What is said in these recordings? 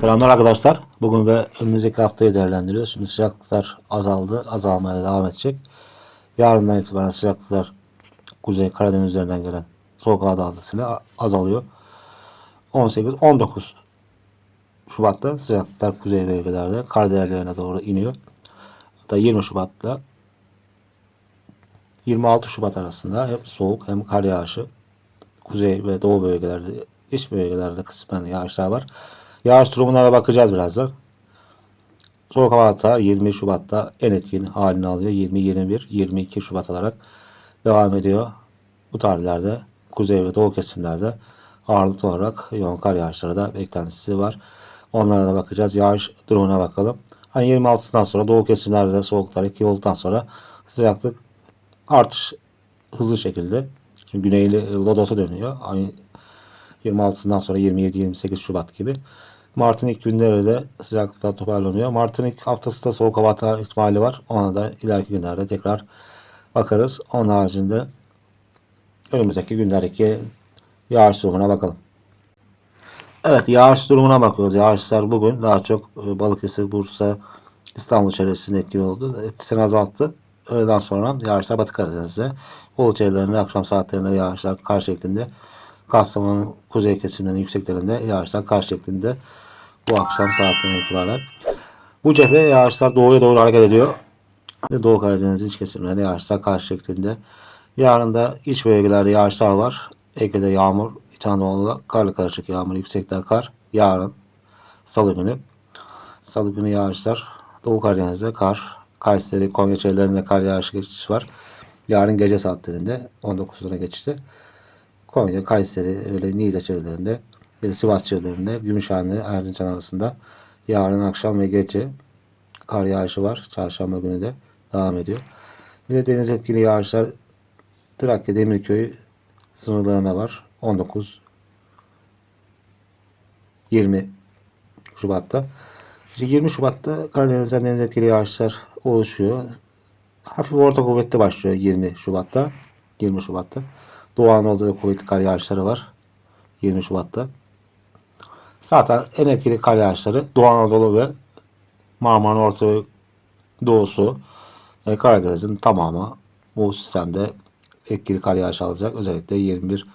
Selamlar arkadaşlar. Bugün ve önümüzdeki haftayı değerlendiriyoruz. Şimdi sıcaklıklar azaldı. Azalmaya devam edecek. Yarından itibaren sıcaklıklar Kuzey Karadeniz üzerinden gelen soğuk hava dalgasıyla azalıyor. 18-19 Şubat'ta sıcaklıklar kuzey bölgelerde kar değerlerine doğru iniyor. Hatta 20 Şubat'ta 26 Şubat arasında hem soğuk hem kar yağışı kuzey ve doğu bölgelerde iç bölgelerde kısmen yağışlar var. Yağış durumuna da bakacağız birazdan. Soğuk hava hata 20 Şubat'ta en etkin halini alıyor. 20, 21, 22 Şubat olarak devam ediyor. Bu tarihlerde kuzey ve doğu kesimlerde ağırlıklı olarak yoğun kar yağışları da beklentisi var. Onlara da bakacağız. Yağış durumuna bakalım. Hani 26'sından sonra doğu kesimlerde soğuklar 2 olduktan sonra sıcaklık artış hızlı şekilde. Çünkü güneyli lodosa dönüyor. Hani 26'sından sonra 27-28 Şubat gibi. Mart'ın ilk günleri de sıcaklıklar toparlanıyor. Mart'ın ilk haftası da soğuk hava ihtimali var. Ona da ileriki günlerde tekrar bakarız. Onun haricinde önümüzdeki günlerdeki yağış durumuna bakalım. Evet yağış durumuna bakıyoruz. Yağışlar bugün daha çok e, Balıkesir, Bursa, İstanbul çevresinde etkili oldu. Etkisini azalttı. Öğleden sonra yağışlar Batı Karadeniz'de. Bolu çevrelerinde akşam saatlerinde yağışlar kar şeklinde. Kastamonu kuzey kesimlerinin yükseklerinde yağışlar kar şeklinde. Bu akşam saatlerine itibaren. Bu cephe yağışlar doğuya doğru hareket ediyor. Doğu Karadeniz'in iç kesimlerinde yağışlar kar şeklinde. Yarın da iç bölgelerde yağışlar var. Ege'de yağmur, İç Anadolu'da karlı karışık yağmur, yüksekler kar. Yarın Salı günü. Salı günü yağışlar. Doğu Karadeniz'de kar. Kayseri, Konya çevrelerinde kar yağışı geçiş var. Yarın gece saatlerinde 19'una geçişte. Konya, Kayseri, öyle Niğde çevrelerinde Sivas çevrelerinde Gümüşhane, Erzincan arasında yarın akşam ve gece kar yağışı var. Çarşamba günü de devam ediyor. Bir de deniz etkili yağışlar Trakya, Demirköy sınırlarına var. 19 20 Şubat'ta. İşte 20 Şubat'ta Karadeniz'den deniz etkili yağışlar oluşuyor. Hafif orta kuvvetli başlıyor 20 Şubat'ta. 20 Şubat'ta. Doğu Anadolu'da kuvvetli kar yağışları var. 20 Şubat'ta. Zaten en etkili kar yağışları Doğu Anadolu ve Marmara Orta Doğusu ve Karadeniz'in tamamı bu sistemde etkili kar yağışı alacak. Özellikle 21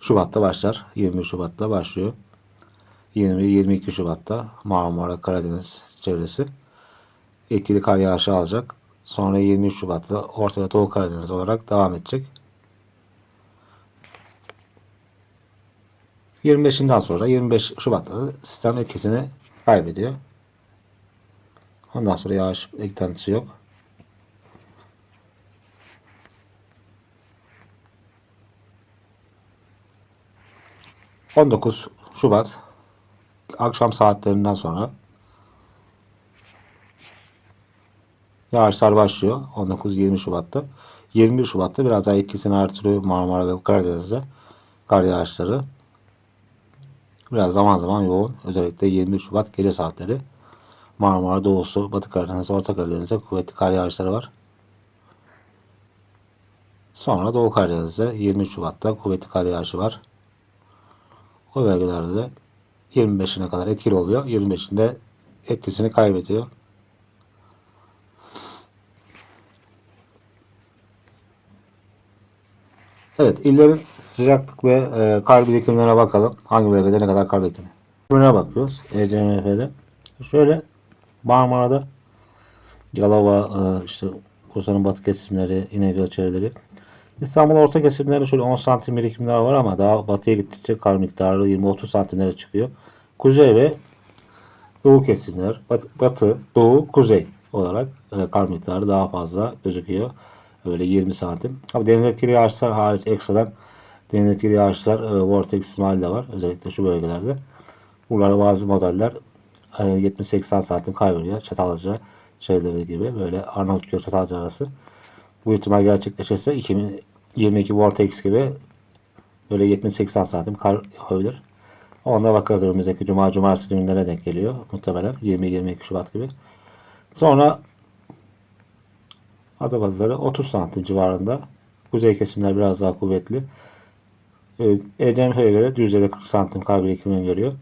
Şubat'ta başlar. 20 Şubat'ta başlıyor. 20-22 Şubat'ta Marmara Karadeniz çevresi etkili kar yağışı alacak. Sonra 23 Şubat'ta Orta ve Doğu Karadeniz olarak devam edecek. 25'inden sonra 25 Şubat'ta sistem etkisini kaybediyor. Ondan sonra yağış beklentisi yok. ...19 Şubat... ...akşam saatlerinden sonra... ...yağışlar başlıyor... ...19-20 Şubat'ta... ...21 Şubat'ta biraz daha etkisini artırıyor... ...Marmara ve Karadeniz'de... ...kar yağışları... Biraz zaman zaman yoğun. Özellikle 20 Şubat gece saatleri. Marmara Doğusu, Batı Karadeniz, Orta Karadeniz'de kuvvetli kar yağışları var. Sonra Doğu Karadeniz'de 20 Şubat'ta kuvvetli kar yağışı var. O bölgelerde de 25'ine kadar etkili oluyor. 25'inde etkisini kaybediyor. Evet, illerin sıcaklık ve e, kar birikimlerine bakalım. Hangi bölgede ne kadar kar bekleniyor? Buna bakıyoruz. ECMF'de. Şöyle Marmara'da Yalova, e, işte Bursa'nın batı kesimleri, İnegöl çevreleri. İstanbul orta kesimleri şöyle 10 santim birikimler var ama daha batıya gittikçe kar miktarı 20-30 santimlere çıkıyor. Kuzey ve doğu kesimler, batı, batı doğu, kuzey olarak e, kar miktarı daha fazla gözüküyor. Öyle 20 santim. Ama deniz etkili yağışlar hariç ekstradan deniz etkili yağışlar e, vortex ihtimali de var. Özellikle şu bölgelerde. Buralara bazı modeller e, 70-80 santim kaybediyor. Çatalca şeyleri gibi böyle Arnavutköy Çatalca arası. Bu ihtimal gerçekleşirse 2022 vortex gibi böyle 70-80 santim kar yapabilir. Onda bakarız önümüzdeki cuma cumartesi günlerine denk geliyor. Muhtemelen 20-22 Şubat gibi. Sonra Adapazarı 30 santim civarında. Kuzey kesimler biraz daha kuvvetli. E, ECMF'ye göre Düzce'de 40 santim kar birikimini görüyor.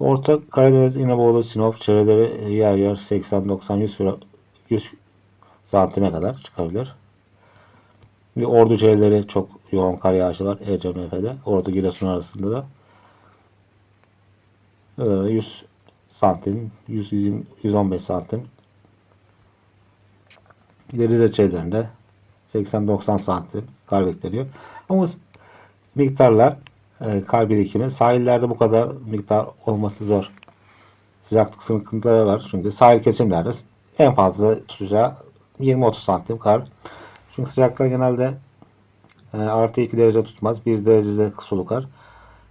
Orta Karadeniz, İnebolu, Sinop çevreleri yer yer 80, 90, 100, kilo- 100 santime kadar çıkabilir. Ve Ordu çevreleri çok yoğun kar yağışı var ECMF'de. Ordu Giresun arasında da. Ee, 100 santim, 100, 120, 115 santim. Bir de Rize çevrelerinde 80-90 santim kar bekleniyor. Ama miktarlar e, kar birikimi sahillerde bu kadar miktar olması zor. Sıcaklık sıkıntıları var çünkü sahil kesimlerde en fazla tutacağı 20-30 santim kar. Çünkü sıcaklıklar genelde e, artı 2 derece tutmaz. 1 derecede sulu kar.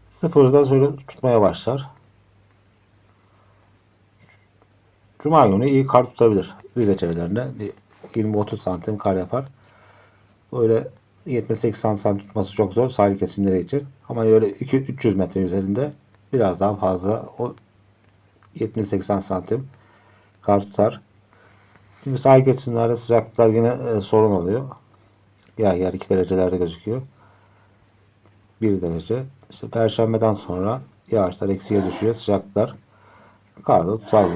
Sıfırda şöyle tutmaya başlar. Cuma günü iyi kar tutabilir. Rize çevrelerinde bir 20-30 santim kar yapar. Böyle 70-80 santim tutması çok zor sahil kesimleri için. Ama böyle 2 300 metre üzerinde biraz daha fazla o 70-80 santim kar tutar. Şimdi sahil kesimlerde sıcaklıklar yine e, sorun oluyor. Yer yer 2 derecelerde gözüküyor. 1 derece. İşte Perşembeden sonra yağışlar eksiye düşüyor. Sıcaklıklar karda tutar.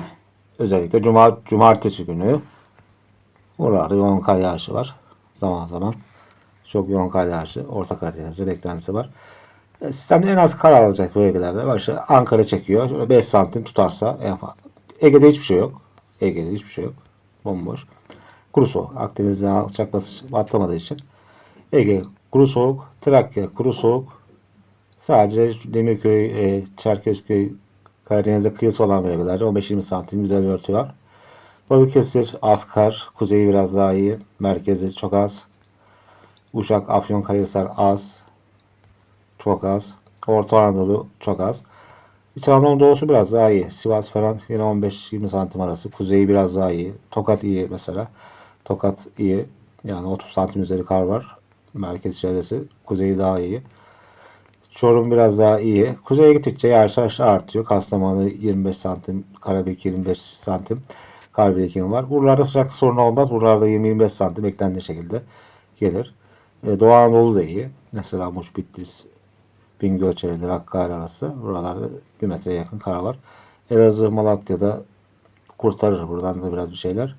Özellikle cuma, cumartesi günü oralarda yoğun kar yağışı var. Zaman zaman çok yoğun kar yağışı. Orta Karadeniz'de beklentisi var. E, Sistemde en az kar alacak bölgelerde var. Ankara çekiyor. Şöyle 5 santim tutarsa en fazla. Ege'de hiçbir şey yok. Ege'de hiçbir şey yok. Bomboş. Kuru soğuk. Akdeniz'den alçak basınç atlamadığı için. Ege kuru soğuk. Trakya kuru soğuk. Sadece Demirköy, e, Çerkezköy, Karadeniz'e kıyısı olan bölgelerde 15-20 santim güzel bir örtü var. Balıkesir az kar. Kuzeyi biraz daha iyi. Merkezi çok az. Uşak, Afyonkarahisar az. Çok az. Orta Anadolu çok az. İç Anadolu doğusu biraz daha iyi. Sivas falan yine 15-20 santim arası. Kuzeyi biraz daha iyi. Tokat iyi mesela. Tokat iyi. Yani 30 santim üzeri kar var. Merkez çevresi. Kuzeyi daha iyi. Çorum biraz daha iyi. Kuzeye gittikçe yağışlar artıyor. Kastamonu 25 santim, Karabük 25 santim kar birikimi var. Buralarda sıcaklık sorunu olmaz. Buralarda 20-25 santim beklendiği şekilde gelir. E, Doğu Anadolu da iyi. Mesela Muş, Bitlis, Bingöl çevreleri, Hakkari arası. Buralarda 1 metreye yakın kar var. Elazığ, Malatya'da kurtarır. Buradan da biraz bir şeyler.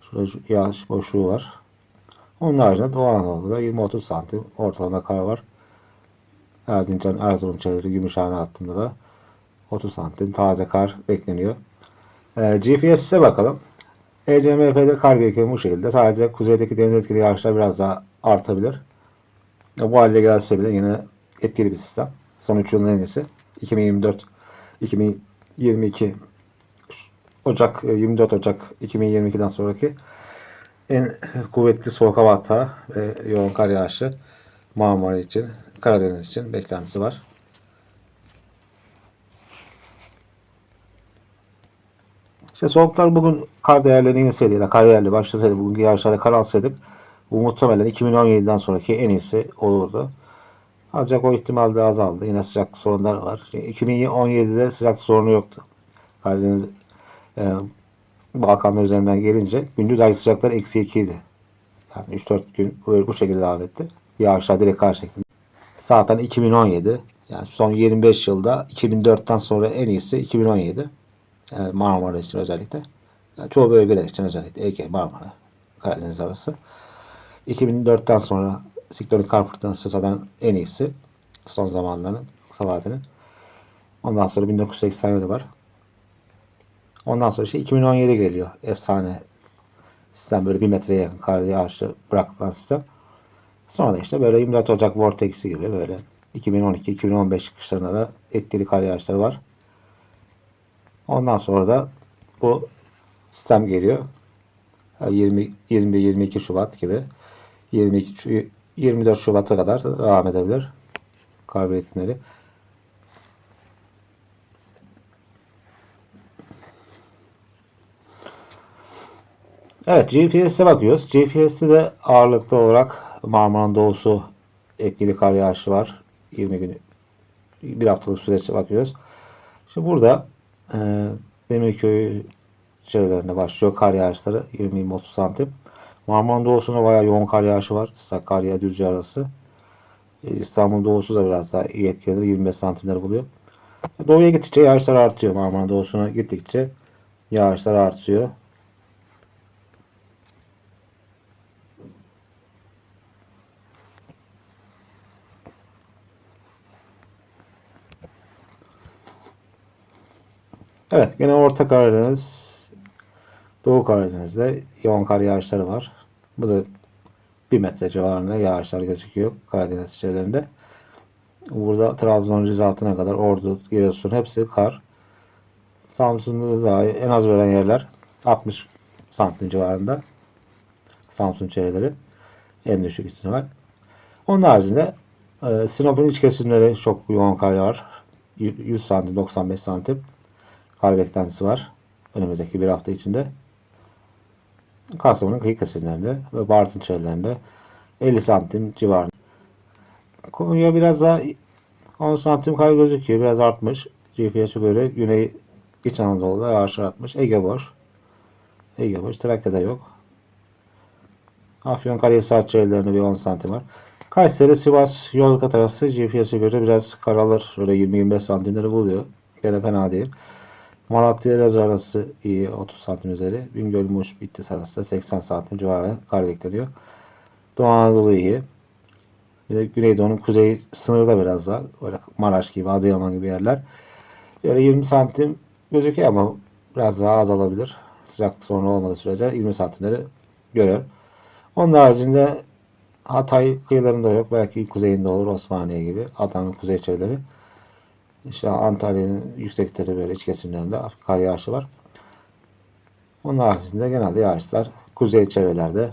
Şurada şu yağış boşluğu var. Onun haricinde Doğu Anadolu'da 20-30 santim ortalama kar var. Erzincan, Erzurum çevreleri Gümüşhane hattında da 30 santim taze kar bekleniyor. Ee, GPS'e bakalım. E ECMF'de kar birikimi bu şekilde. Sadece kuzeydeki deniz etkili yağışlar biraz daha artabilir. E, Bu hale gelse bile yine etkili bir sistem. Son 3 yılın en iyisi. 2024, 2022 Ocak, e, 24 Ocak 2022'den sonraki en kuvvetli soğuk hava hata ve yoğun kar yağışı Marmara için, Karadeniz için beklentisi var. İşte soğuklar bugün kar değerlerini inseydi ya kar değerli başlasaydı, bugünkü yağışlarda kar alsaydık bu muhtemelen 2017'den sonraki en iyisi olurdu. Ancak o ihtimal de azaldı. Yine sıcak sorunlar var. 2017'de sıcak sorunu yoktu. Karadeniz e, Balkanlar üzerinden gelince gündüz ay sıcakları eksi 2 idi. Yani 3-4 gün böyle bu şekilde devam etti. Yağışlar direkt kar şeklinde. Zaten 2017 yani son 25 yılda 2004'ten sonra en iyisi 2017. Yani Marmara için özellikle. Yani çoğu bölgeler için özellikle Ege, Marmara, Karadeniz arası. 2004'ten sonra siklonik kar fırtınası zaten en iyisi. Son zamanların kısa vadeli. Ondan sonra 1987 var. Ondan sonra işte 2017 geliyor. Efsane sistem böyle bir metreye yakın kar yağışı bırakılan sistem. Sonra da işte böyle 24 Ocak Vortex'i gibi böyle 2012-2015 kışlarında da etkili kar yağışları var. Ondan sonra da bu sistem geliyor. 20 20 22 Şubat gibi 22 Şu- 24 Şubat'a kadar devam edebilir kar birikimleri. Evet GPS'e bakıyoruz. GPS'te de ağırlıklı olarak Marmara'nın doğusu etkili kar yağışı var. 20 gün bir haftalık süreçte bakıyoruz. Şimdi burada e, Demirköy çevrelerinde başlıyor kar yağışları 20-30 santim. Marmara'nın doğusunda bayağı yoğun kar yağışı var. Sakarya, Düzce arası. E, İstanbul doğusu da biraz daha iyi etkilenir. 25 santimleri buluyor. Doğuya gittikçe yağışlar artıyor. Marmara doğusuna gittikçe yağışlar artıyor. Evet, gene Orta Karadeniz, Doğu Karadeniz'de yoğun kar yağışları var. Bu da 1 metre civarında yağışlar gözüküyor Karadeniz çevrelerinde. Burada Trabzon, Rize altına kadar Ordu, Giresun hepsi kar. Samsun'da da en az veren yerler 60 santim civarında. Samsun çevreleri en düşük ihtimal. Onun haricinde e, Sinop'un iç kesimleri çok yoğun kar var. 100 santim, 95 santim kar beklentisi var. Önümüzdeki bir hafta içinde. Kastamonu'nun kıyı kesimlerinde ve Bartın çevrelerinde 50 santim civarında. Konya biraz daha 10 santim kar gözüküyor. Biraz artmış. GPS'e göre Güney İç Anadolu'da yağışlar artmış. Ege boş. Ege boş. Trakya'da yok. Afyonkarahisar çevrelerinde bir 10 santim var. Kayseri, Sivas, Yozgat arası GPS'e göre biraz kar alır. Şöyle 20-25 santimleri buluyor. Gene fena değil. Malatya Elazığ arası iyi 30 santim üzeri. Bingöl Muş Bitlis arası da 80 santim civarı kar bekleniyor. Doğu Anadolu iyi. Bir de Güneydoğu'nun kuzey sınırı da biraz daha böyle Maraş gibi, Adıyaman gibi yerler. Böyle 20 santim gözüküyor ama biraz daha azalabilir. Sıcaklık sorunu olmadığı sürece 20 santimleri görür. Onun haricinde Hatay kıyılarında yok. Belki kuzeyinde olur Osmaniye gibi. Adana'nın kuzey çevreleri. İşte Antalya'nın yüksekleri böyle iç kesimlerinde kar yağışı var. Onun haricinde genelde yağışlar kuzey çevrelerde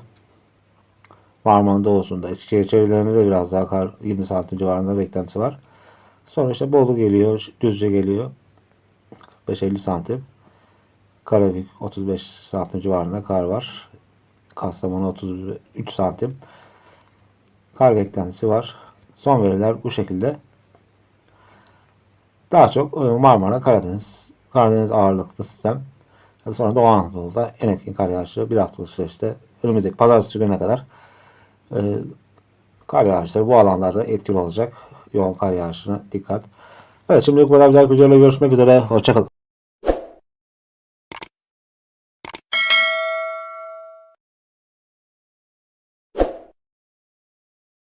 Marmara'nın doğusunda Eskişehir çevrelerinde de biraz daha kar 20 santim civarında beklentisi var. Sonra işte Bolu geliyor, Düzce geliyor. 45-50 santim. Karabük 35 santim civarında kar var. Kastamonu 33 santim. Kar beklentisi var. Son veriler bu şekilde. Daha çok e, Marmara, Karadeniz, Karadeniz ağırlıklı sistem. Sonra Doğu Anadolu'da en etkin kar yağışı bir haftalık süreçte önümüzdeki pazartesi gününe kadar e, kar yağışları bu alanlarda etkili olacak. Yoğun kar yağışına dikkat. Evet şimdi bu kadar güzel videoyla görüşmek üzere. Hoşçakalın.